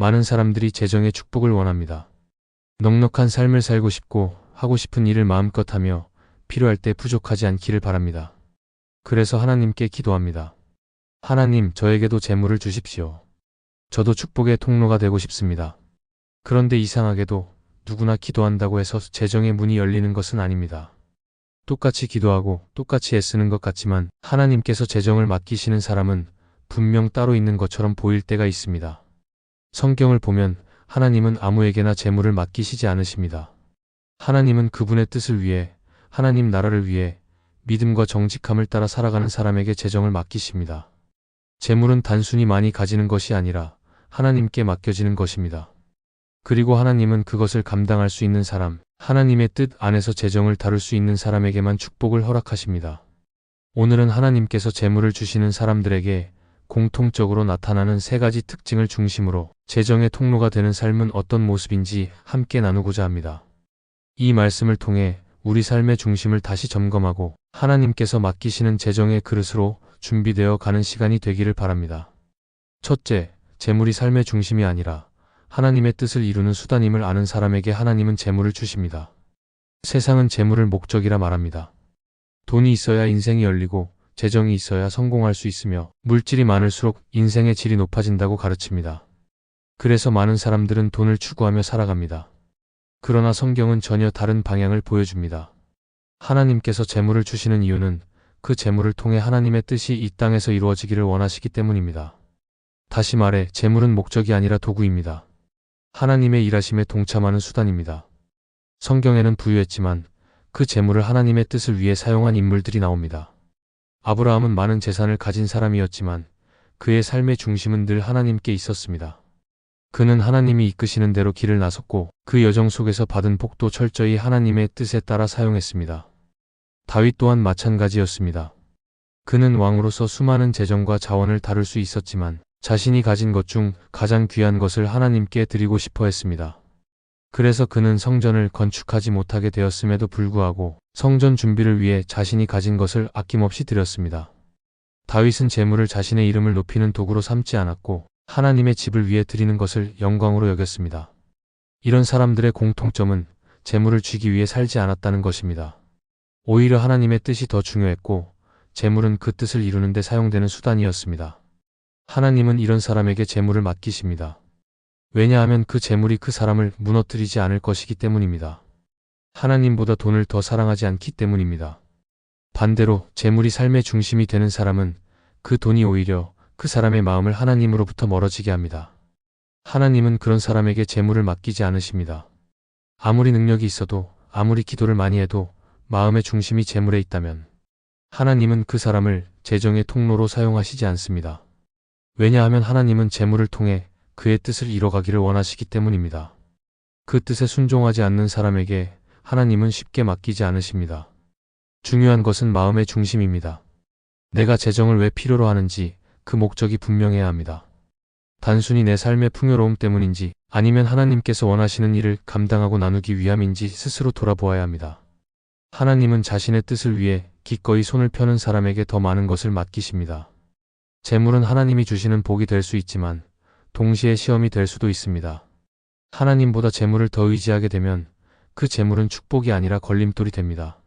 많은 사람들이 재정의 축복을 원합니다. 넉넉한 삶을 살고 싶고 하고 싶은 일을 마음껏 하며 필요할 때 부족하지 않기를 바랍니다. 그래서 하나님께 기도합니다. 하나님, 저에게도 재물을 주십시오. 저도 축복의 통로가 되고 싶습니다. 그런데 이상하게도 누구나 기도한다고 해서 재정의 문이 열리는 것은 아닙니다. 똑같이 기도하고 똑같이 애쓰는 것 같지만 하나님께서 재정을 맡기시는 사람은 분명 따로 있는 것처럼 보일 때가 있습니다. 성경을 보면 하나님은 아무에게나 재물을 맡기시지 않으십니다. 하나님은 그분의 뜻을 위해 하나님 나라를 위해 믿음과 정직함을 따라 살아가는 사람에게 재정을 맡기십니다. 재물은 단순히 많이 가지는 것이 아니라 하나님께 맡겨지는 것입니다. 그리고 하나님은 그것을 감당할 수 있는 사람, 하나님의 뜻 안에서 재정을 다룰 수 있는 사람에게만 축복을 허락하십니다. 오늘은 하나님께서 재물을 주시는 사람들에게 공통적으로 나타나는 세 가지 특징을 중심으로 재정의 통로가 되는 삶은 어떤 모습인지 함께 나누고자 합니다. 이 말씀을 통해 우리 삶의 중심을 다시 점검하고 하나님께서 맡기시는 재정의 그릇으로 준비되어 가는 시간이 되기를 바랍니다. 첫째, 재물이 삶의 중심이 아니라 하나님의 뜻을 이루는 수단임을 아는 사람에게 하나님은 재물을 주십니다. 세상은 재물을 목적이라 말합니다. 돈이 있어야 인생이 열리고 재정이 있어야 성공할 수 있으며 물질이 많을수록 인생의 질이 높아진다고 가르칩니다. 그래서 많은 사람들은 돈을 추구하며 살아갑니다. 그러나 성경은 전혀 다른 방향을 보여줍니다. 하나님께서 재물을 주시는 이유는 그 재물을 통해 하나님의 뜻이 이 땅에서 이루어지기를 원하시기 때문입니다. 다시 말해 재물은 목적이 아니라 도구입니다. 하나님의 일하심에 동참하는 수단입니다. 성경에는 부유했지만 그 재물을 하나님의 뜻을 위해 사용한 인물들이 나옵니다. 아브라함은 많은 재산을 가진 사람이었지만 그의 삶의 중심은 늘 하나님께 있었습니다. 그는 하나님이 이끄시는 대로 길을 나섰고 그 여정 속에서 받은 복도 철저히 하나님의 뜻에 따라 사용했습니다. 다윗 또한 마찬가지였습니다. 그는 왕으로서 수많은 재정과 자원을 다룰 수 있었지만 자신이 가진 것 중 가장 귀한 것을 하나님께 드리고 싶어 했습니다. 그래서 그는 성전을 건축하지 못하게 되었음에도 불구하고 성전 준비를 위해 자신이 가진 것을 아낌없이 드렸습니다. 다윗은 재물을 자신의 이름을 높이는 도구로 삼지 않았고 하나님의 집을 위해 드리는 것을 영광으로 여겼습니다. 이런 사람들의 공통점은 재물을 쥐기 위해 살지 않았다는 것입니다. 오히려 하나님의 뜻이 더 중요했고 재물은 그 뜻을 이루는 데 사용되는 수단이었습니다. 하나님은 이런 사람에게 재물을 맡기십니다. 왜냐하면 그 재물이 그 사람을 무너뜨리지 않을 것이기 때문입니다. 하나님보다 돈을 더 사랑하지 않기 때문입니다. 반대로 재물이 삶의 중심이 되는 사람은 그 돈이 오히려 그 사람의 마음을 하나님으로부터 멀어지게 합니다. 하나님은 그런 사람에게 재물을 맡기지 않으십니다. 아무리 능력이 있어도 아무리 기도를 많이 해도 마음의 중심이 재물에 있다면 하나님은 그 사람을 재정의 통로로 사용하시지 않습니다. 왜냐하면 하나님은 재물을 통해 그의 뜻을 이뤄가기를 원하시기 때문입니다. 그 뜻에 순종하지 않는 사람에게 하나님은 쉽게 맡기지 않으십니다. 중요한 것은 마음의 중심입니다. 내가 재정을 왜 필요로 하는지 그 목적이 분명해야 합니다. 단순히 내 삶의 풍요로움 때문인지 아니면 하나님께서 원하시는 일을 감당하고 나누기 위함인지 스스로 돌아보아야 합니다. 하나님은 자신의 뜻을 위해 기꺼이 손을 펴는 사람에게 더 많은 것을 맡기십니다. 재물은 하나님이 주시는 복이 될 수 있지만 동시에 시험이 될 수도 있습니다. 하나님보다 재물을 더 의지하게 되면 그 재물은 축복이 아니라 걸림돌이 됩니다.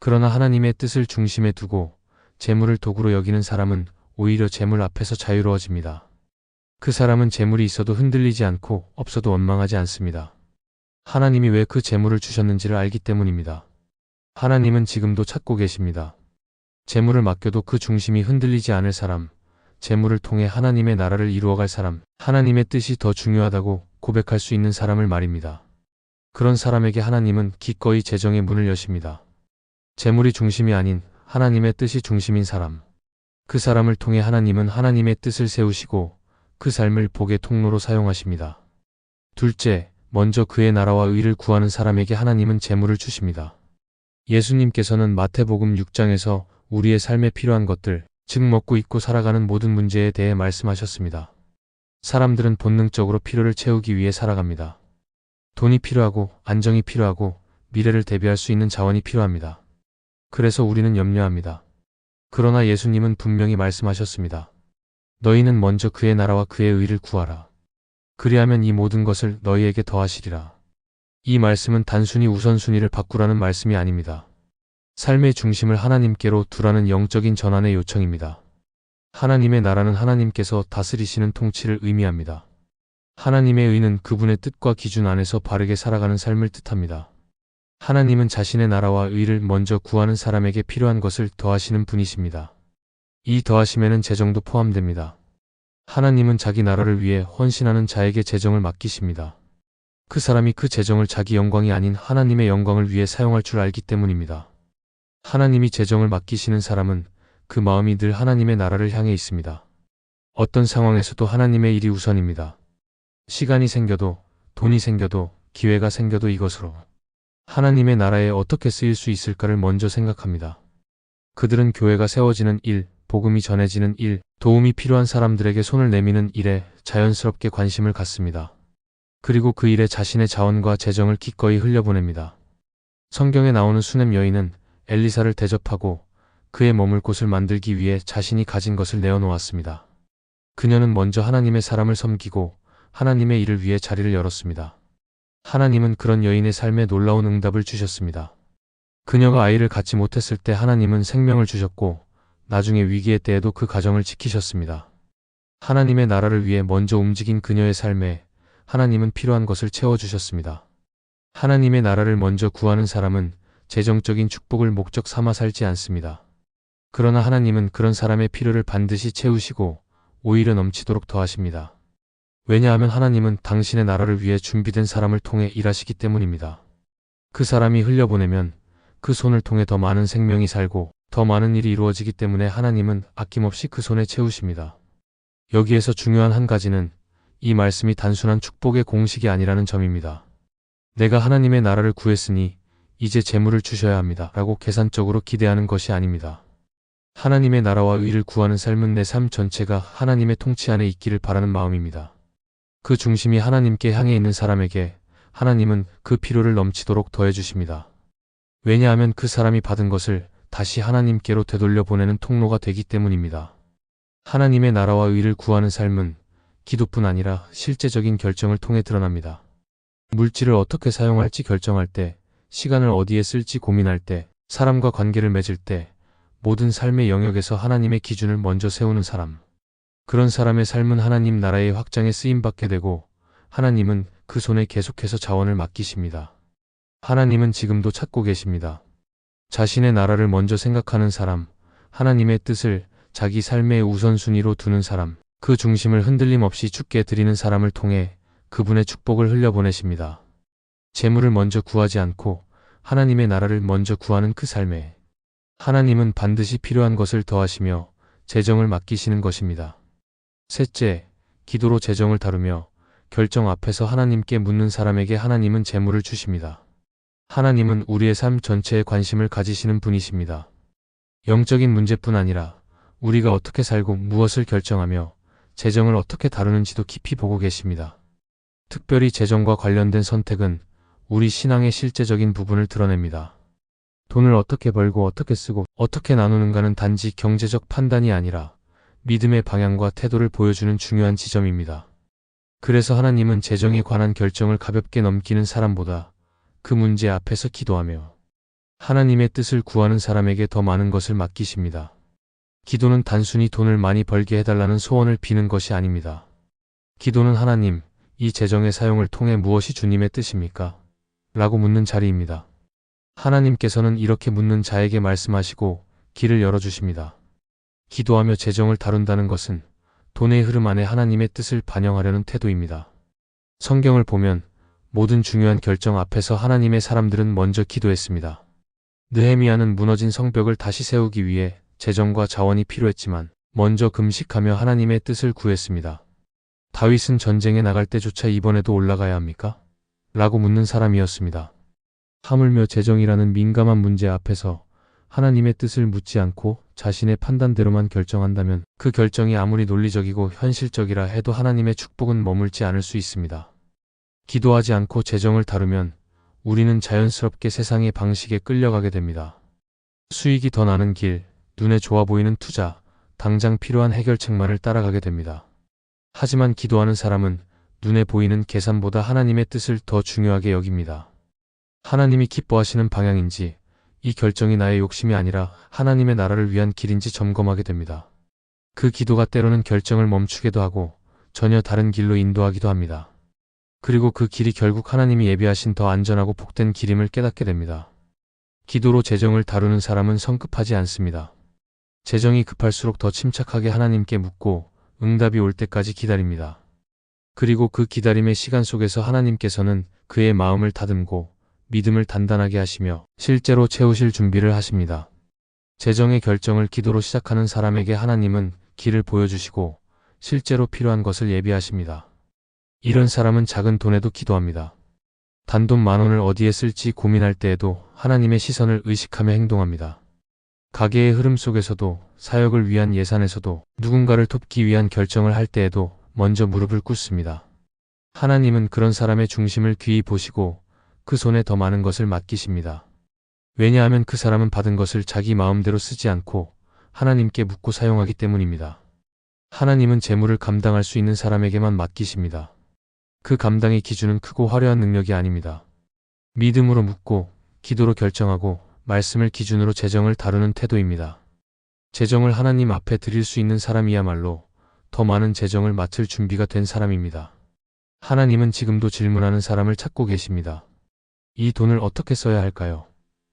그러나 하나님의 뜻을 중심에 두고 재물을 도구로 여기는 사람은 오히려 재물 앞에서 자유로워집니다. 그 사람은 재물이 있어도 흔들리지 않고 없어도 원망하지 않습니다. 하나님이 왜 그 재물을 주셨는지를 알기 때문입니다. 하나님은 지금도 찾고 계십니다. 재물을 맡겨도 그 중심이 흔들리지 않을 사람, 재물을 통해 하나님의 나라를 이루어갈 사람, 하나님의 뜻이 더 중요하다고 고백할 수 있는 사람을 말입니다. 그런 사람에게 하나님은 기꺼이 재정의 문을 여십니다. 재물이 중심이 아닌 하나님의 뜻이 중심인 사람. 그 사람을 통해 하나님은 하나님의 뜻을 세우시고 그 삶을 복의 통로로 사용하십니다. 둘째, 먼저 그의 나라와 의를 구하는 사람에게 하나님은 재물을 주십니다. 예수님께서는 마태복음 6장에서 우리의 삶에 필요한 것들, 즉 먹고 입고 살아가는 모든 문제에 대해 말씀하셨습니다. 사람들은 본능적으로 필요를 채우기 위해 살아갑니다. 돈이 필요하고 안정이 필요하고 미래를 대비할 수 있는 자원이 필요합니다. 그래서 우리는 염려합니다. 그러나 예수님은 분명히 말씀하셨습니다. 너희는 먼저 그의 나라와 그의 의를 구하라. 그리하면 이 모든 것을 너희에게 더하시리라. 이 말씀은 단순히 우선순위를 바꾸라는 말씀이 아닙니다. 삶의 중심을 하나님께로 두라는 영적인 전환의 요청입니다. 하나님의 나라는 하나님께서 다스리시는 통치를 의미합니다. 하나님의 의는 그분의 뜻과 기준 안에서 바르게 살아가는 삶을 뜻합니다. 하나님은 자신의 나라와 의를 먼저 구하는 사람에게 필요한 것을 더하시는 분이십니다. 이 더하심에는 재정도 포함됩니다. 하나님은 자기 나라를 위해 헌신하는 자에게 재정을 맡기십니다. 그 사람이 그 재정을 자기 영광이 아닌 하나님의 영광을 위해 사용할 줄 알기 때문입니다. 하나님이 재정을 맡기시는 사람은 그 마음이 늘 하나님의 나라를 향해 있습니다. 어떤 상황에서도 하나님의 일이 우선입니다. 시간이 생겨도, 돈이 생겨도, 기회가 생겨도 이것으로 하나님의 나라에 어떻게 쓰일 수 있을까를 먼저 생각합니다. 그들은 교회가 세워지는 일, 복음이 전해지는 일, 도움이 필요한 사람들에게 손을 내미는 일에 자연스럽게 관심을 갖습니다. 그리고 그 일에 자신의 자원과 재정을 기꺼이 흘려보냅니다. 성경에 나오는 수넴 여인은 엘리사를 대접하고 그의 머물 곳을 만들기 위해 자신이 가진 것을 내어놓았습니다. 그녀는 먼저 하나님의 사람을 섬기고 하나님의 일을 위해 자리를 열었습니다. 하나님은 그런 여인의 삶에 놀라운 응답을 주셨습니다. 그녀가 아이를 갖지 못했을 때 하나님은 생명을 주셨고 나중에 위기의 때에도 그 가정을 지키셨습니다. 하나님의 나라를 위해 먼저 움직인 그녀의 삶에 하나님은 필요한 것을 채워주셨습니다. 하나님의 나라를 먼저 구하는 사람은 재정적인 축복을 목적 삼아 살지 않습니다. 그러나 하나님은 그런 사람의 필요를 반드시 채우시고 오히려 넘치도록 더하십니다. 왜냐하면 하나님은 당신의 나라를 위해 준비된 사람을 통해 일하시기 때문입니다. 그 사람이 흘려보내면 그 손을 통해 더 많은 생명이 살고 더 많은 일이 이루어지기 때문에 하나님은 아낌없이 그 손에 채우십니다. 여기에서 중요한 한 가지는 이 말씀이 단순한 축복의 공식이 아니라는 점입니다. 내가 하나님의 나라를 구했으니 이제 재물을 주셔야 합니다. 라고 계산적으로 기대하는 것이 아닙니다. 하나님의 나라와 의를 구하는 삶은 내 삶 전체가 하나님의 통치 안에 있기를 바라는 마음입니다. 그 중심이 하나님께 향해 있는 사람에게 하나님은 그 필요를 넘치도록 더해주십니다. 왜냐하면 그 사람이 받은 것을 다시 하나님께로 되돌려 보내는 통로가 되기 때문입니다. 하나님의 나라와 의를 구하는 삶은 기도뿐 아니라 실제적인 결정을 통해 드러납니다. 물질을 어떻게 사용할지 결정할 때, 시간을 어디에 쓸지 고민할 때, 사람과 관계를 맺을 때, 모든 삶의 영역에서 하나님의 기준을 먼저 세우는 사람. 그런 사람의 삶은 하나님 나라의 확장에 쓰임받게 되고, 하나님은 그 손에 계속해서 자원을 맡기십니다. 하나님은 지금도 찾고 계십니다. 자신의 나라를 먼저 생각하는 사람, 하나님의 뜻을 자기 삶의 우선순위로 두는 사람, 그 중심을 흔들림 없이 죽게 드리는 사람을 통해 그분의 축복을 흘려보내십니다. 재물을 먼저 구하지 않고 하나님의 나라를 먼저 구하는 그 삶에 하나님은 반드시 필요한 것을 더하시며 재정을 맡기시는 것입니다. 셋째, 기도로 재정을 다루며 결정 앞에서 하나님께 묻는 사람에게 하나님은 재물을 주십니다. 하나님은 우리의 삶 전체에 관심을 가지시는 분이십니다. 영적인 문제뿐 아니라 우리가 어떻게 살고 무엇을 결정하며 재정을 어떻게 다루는지도 깊이 보고 계십니다. 특별히 재정과 관련된 선택은 우리 신앙의 실제적인 부분을 드러냅니다. 돈을 어떻게 벌고 어떻게 쓰고 어떻게 나누는가는 단지 경제적 판단이 아니라 믿음의 방향과 태도를 보여주는 중요한 지점입니다. 그래서 하나님은 재정에 관한 결정을 가볍게 넘기는 사람보다 그 문제 앞에서 기도하며 하나님의 뜻을 구하는 사람에게 더 많은 것을 맡기십니다. 기도는 단순히 돈을 많이 벌게 해달라는 소원을 비는 것이 아닙니다. 기도는 하나님, 이 재정의 사용을 통해 무엇이 주님의 뜻입니까? 라고 묻는 자리입니다. 하나님께서는 이렇게 묻는 자에게 말씀하시고 길을 열어주십니다. 기도하며 재정을 다룬다는 것은 돈의 흐름 안에 하나님의 뜻을 반영하려는 태도입니다. 성경을 보면 모든 중요한 결정 앞에서 하나님의 사람들은 먼저 기도했습니다. 느헤미야는 무너진 성벽을 다시 세우기 위해 재정과 자원이 필요했지만 먼저 금식하며 하나님의 뜻을 구했습니다. 다윗은 전쟁에 나갈 때조차 이번에도 올라가야 합니까? 라고 묻는 사람이었습니다. 하물며 재정이라는 민감한 문제 앞에서 하나님의 뜻을 묻지 않고 자신의 판단대로만 결정한다면 그 결정이 아무리 논리적이고 현실적이라 해도 하나님의 축복은 머물지 않을 수 있습니다. 기도하지 않고 재정을 다루면 우리는 자연스럽게 세상의 방식에 끌려가게 됩니다. 수익이 더 나는 길, 눈에 좋아 보이는 투자, 당장 필요한 해결책만을 따라가게 됩니다. 하지만 기도하는 사람은 눈에 보이는 계산보다 하나님의 뜻을 더 중요하게 여깁니다. 하나님이 기뻐하시는 방향인지 이 결정이 나의 욕심이 아니라 하나님의 나라를 위한 길인지 점검하게 됩니다. 그 기도가 때로는 결정을 멈추게도 하고 전혀 다른 길로 인도하기도 합니다. 그리고 그 길이 결국 하나님이 예비하신 더 안전하고 복된 길임을 깨닫게 됩니다. 기도로 재정을 다루는 사람은 성급하지 않습니다. 재정이 급할수록 더 침착하게 하나님께 묻고 응답이 올 때까지 기다립니다. 그리고 그 기다림의 시간 속에서 하나님께서는 그의 마음을 다듬고 믿음을 단단하게 하시며 실제로 채우실 준비를 하십니다. 재정의 결정을 기도로 시작하는 사람에게 하나님은 길을 보여주시고 실제로 필요한 것을 예비하십니다. 이런 사람은 작은 돈에도 기도합니다. 단돈 만 원을 어디에 쓸지 고민할 때에도 하나님의 시선을 의식하며 행동합니다. 가계의 흐름 속에서도 사역을 위한 예산에서도 누군가를 돕기 위한 결정을 할 때에도 먼저 무릎을 꿇습니다. 하나님은 그런 사람의 중심을 귀히 보시고 그 손에 더 많은 것을 맡기십니다. 왜냐하면 그 사람은 받은 것을 자기 마음대로 쓰지 않고 하나님께 묻고 사용하기 때문입니다. 하나님은 재물을 감당할 수 있는 사람에게만 맡기십니다. 그 감당의 기준은 크고 화려한 능력이 아닙니다. 믿음으로 묻고 기도로 결정하고 말씀을 기준으로 재정을 다루는 태도입니다. 재정을 하나님 앞에 드릴 수 있는 사람이야말로 더 많은 재정을 맡을 준비가 된 사람입니다. 하나님은 지금도 질문하는 사람을 찾고 계십니다. 이 돈을 어떻게 써야 할까요?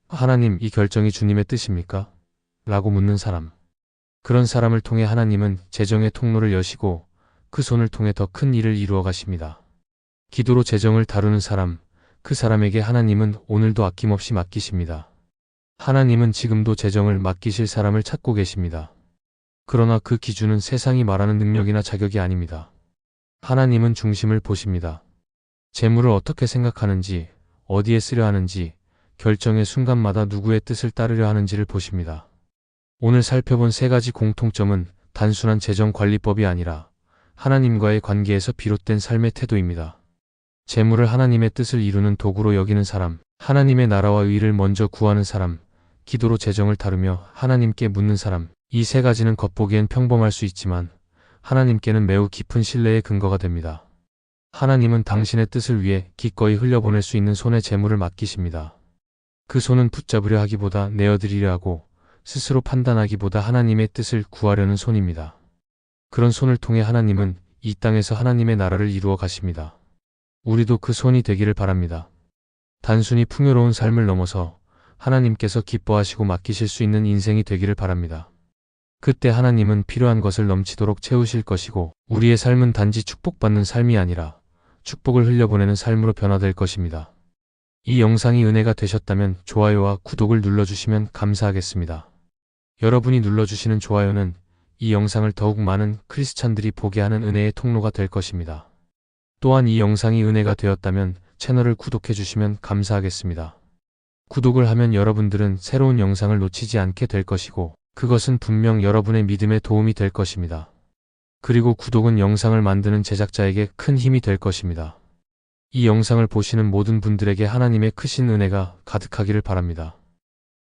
하나님, 이 결정이 주님의 뜻입니까? 라고 묻는 사람. 그런 사람을 통해 하나님은 재정의 통로를 여시고 그 손을 통해 더 큰 일을 이루어 가십니다. 기도로 재정을 다루는 사람, 그 사람에게 하나님은 오늘도 아낌없이 맡기십니다. 하나님은 지금도 재정을 맡기실 사람을 찾고 계십니다. 그러나 그 기준은 세상이 말하는 능력이나 자격이 아닙니다. 하나님은 중심을 보십니다. 재물을 어떻게 생각하는지, 어디에 쓰려 하는지, 결정의 순간마다 누구의 뜻을 따르려 하는지를 보십니다. 오늘 살펴본 세 가지 공통점은 단순한 재정 관리법이 아니라 하나님과의 관계에서 비롯된 삶의 태도입니다. 재물을 하나님의 뜻을 이루는 도구로 여기는 사람, 하나님의 나라와 의를 먼저 구하는 사람, 기도로 재정을 다루며 하나님께 묻는 사람, 이 세 가지는 겉보기엔 평범할 수 있지만 하나님께는 매우 깊은 신뢰의 근거가 됩니다. 하나님은 당신의 뜻을 위해 기꺼이 흘려보낼 수 있는 손에 재물을 맡기십니다. 그 손은 붙잡으려 하기보다 내어드리려 하고 스스로 판단하기보다 하나님의 뜻을 구하려는 손입니다. 그런 손을 통해 하나님은 이 땅에서 하나님의 나라를 이루어 가십니다. 우리도 그 손이 되기를 바랍니다. 단순히 풍요로운 삶을 넘어서 하나님께서 기뻐하시고 맡기실 수 있는 인생이 되기를 바랍니다. 그때 하나님은 필요한 것을 넘치도록 채우실 것이고 우리의 삶은 단지 축복받는 삶이 아니라 축복을 흘려보내는 삶으로 변화될 것입니다. 이 영상이 은혜가 되셨다면 좋아요와 구독을 눌러주시면 감사하겠습니다. 여러분이 눌러주시는 좋아요는 이 영상을 더욱 많은 크리스찬들이 보게 하는 은혜의 통로가 될 것입니다. 또한 이 영상이 은혜가 되었다면 채널을 구독해 주시면 감사하겠습니다. 구독을 하면 여러분들은 새로운 영상을 놓치지 않게 될 것이고 그것은 분명 여러분의 믿음에 도움이 될 것입니다. 그리고 구독은 영상을 만드는 제작자에게 큰 힘이 될 것입니다. 이 영상을 보시는 모든 분들에게 하나님의 크신 은혜가 가득하기를 바랍니다.